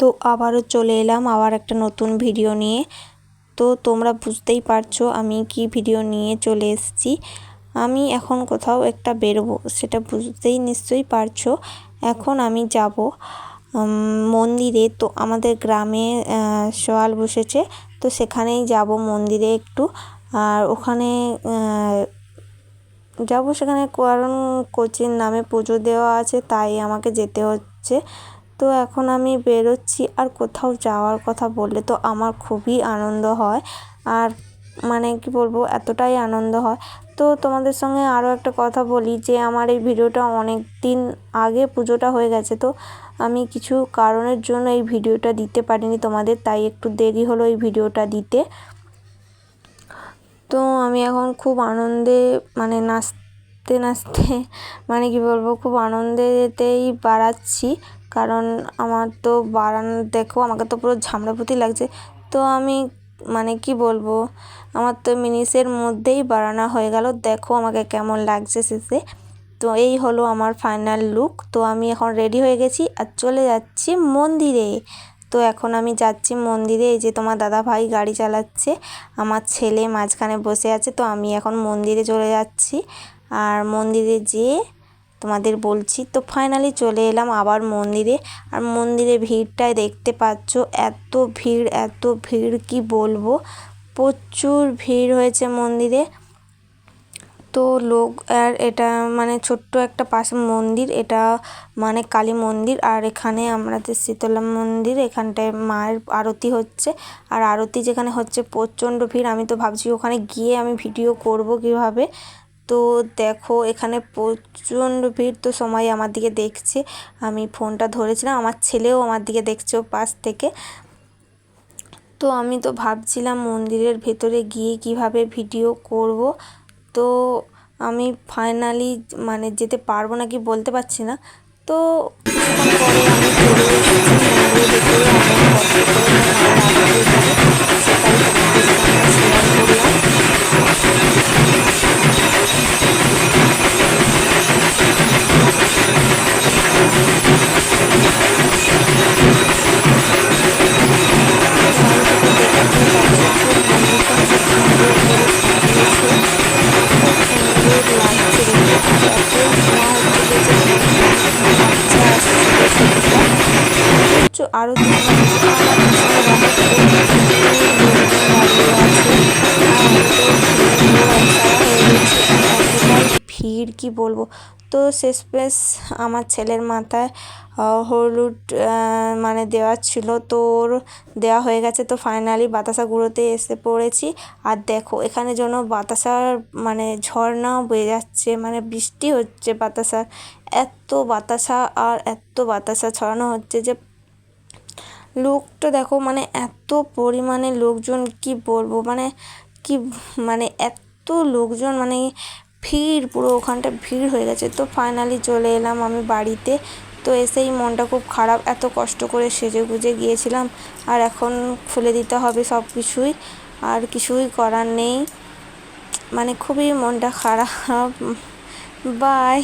তো আবারও চলে এলাম আবার একটা নতুন ভিডিও নিয়ে। তো তোমরা বুঝতেই পারছ আমি কি ভিডিও নিয়ে চলে এসেছি। আমি এখন কোথাও একটা বেরোবো, সেটা বুঝতেই নিশ্চয়ই পারছ। এখন আমি যাব মন্দিরে। তো আমাদের গ্রামে সোয়াল বসেছে, তো সেখানেই যাব মন্দিরে একটু। আর ওখানে যাব সেখানে কারণ কোচির নামে পুজো দেওয়া আছে, তাই আমাকে যেতে হচ্ছে। তো এখন আমি বেরোচ্ছি, আর কোথাও যাওয়ার কথা বললে তো আমার খুবই আনন্দ হয়। আর মানে কি বলব, এতটাই আনন্দ হয়। তো তোমাদের সঙ্গে আরও একটা কথা বলি, যে আমার এই ভিডিওটা অনেক দিন আগে পুজোটা হয়ে গেছে, তো আমি কিছু কারণের জন্য এই ভিডিওটা দিতে পারিনি তোমাদের, তাই একটু দেরি হলো এই ভিডিওটা দিতে। তো আমি এখন খুব আনন্দে মানে নাচতে নাচতে মানে কি বলব, খুব আনন্দেতেই বাড়াচ্ছি। কারণ আমার তো বাড়ানো দেখো আমাকে তো পুরো ঝামড়াপুতি লাগছে। তো আমি মানে কি বলব, আমার তো মিনিসের মধ্যেই বাড়ানো হয়ে গেল। দেখো আমাকে কেমন লাগছে শেষে। তো এই হলো আমার ফাইনাল লুক। তো আমি এখন রেডি হয়ে গেছি আর চলে যাচ্ছি মন্দিরে। তো এখন আমি যাচ্ছি মন্দিরে। এই যে তোমার দাদা ভাই গাড়ি চালাচ্ছে, আমার ছেলে মাঝখানে বসে আছে। তো আমি এখন মন্দিরে চলে যাচ্ছি। আর মন্দিরে যেয়ে তোমাদের বলছি। তো ফাইনালি চলে এলাম আবার মন্দিরে। আর মন্দিরে ভিড়টায় দেখতে পাচ্ছ। এত ভিড় এত ভিড়, কি বলব? প্রচুর ভিড় হয়েছে মন্দিরে। তো লোক, আর এটা মানে ছোট্ট একটা পাশে মন্দির। এটা মানে কালী মন্দির। আর এখানে আমাদের শীতলা মন্দির, এখানটায় মায়ের আরতি হচ্ছে। আর আরতি যেখানে হচ্ছে প্রচণ্ড ভিড়। আমি তো ভাবছি ওখানে গিয়ে আমি ভিডিও করব কীভাবে। তো দেখো, এখানে প্রচণ্ড ভিড়, তো সবাই আমার দিকে দেখছে। আমি ফোনটা ধরেছিলাম, আমার ছেলেও আমার দিকে দেখছে পাশ থেকে। তো আমি তো ভাবছিলাম মন্দিরের ভেতরে গিয়ে কীভাবে ভিডিও করব। তো আমি ফাইনালি মানে যেতে পারব না কি বলতে পারছি না। তো আমি আরও ভিড় কি বলব? তো শেষ পেশ আমার ছেলের মাথায় হলুদ মানে দেওয়া ছিল। তো ওর দেওয়া হয়ে গেছে। তো ফাইনালি বাতাসা গুঁড়োতে এসে পড়েছি। আর দেখো, এখানে যেন বাতাসার মানে ঝর্ণাও বয়ে যাচ্ছে মানে বৃষ্টি হচ্ছে বাতাসার। এত বাতাসা আর এত বাতাসা ছড়ানো হচ্ছে যে লোকটা দেখো মানে এত পরিমাণে লোকজন, কি বলব? মানে কি মানে এত লোকজন মানে ভিড়, পুরো ওখানটা ভিড় হয়ে গেছে। তো ফাইনালি চলে এলাম আমি বাড়িতে। তো এসেই মনটা খুব খারাপ, এত কষ্ট করে সেজে গুজে গিয়েছিলাম। আর এখন খুলে দিতে হবে সব কিছুই আর কিছুই করার নেই। মানে খুবই মনটা খারাপ। বাই।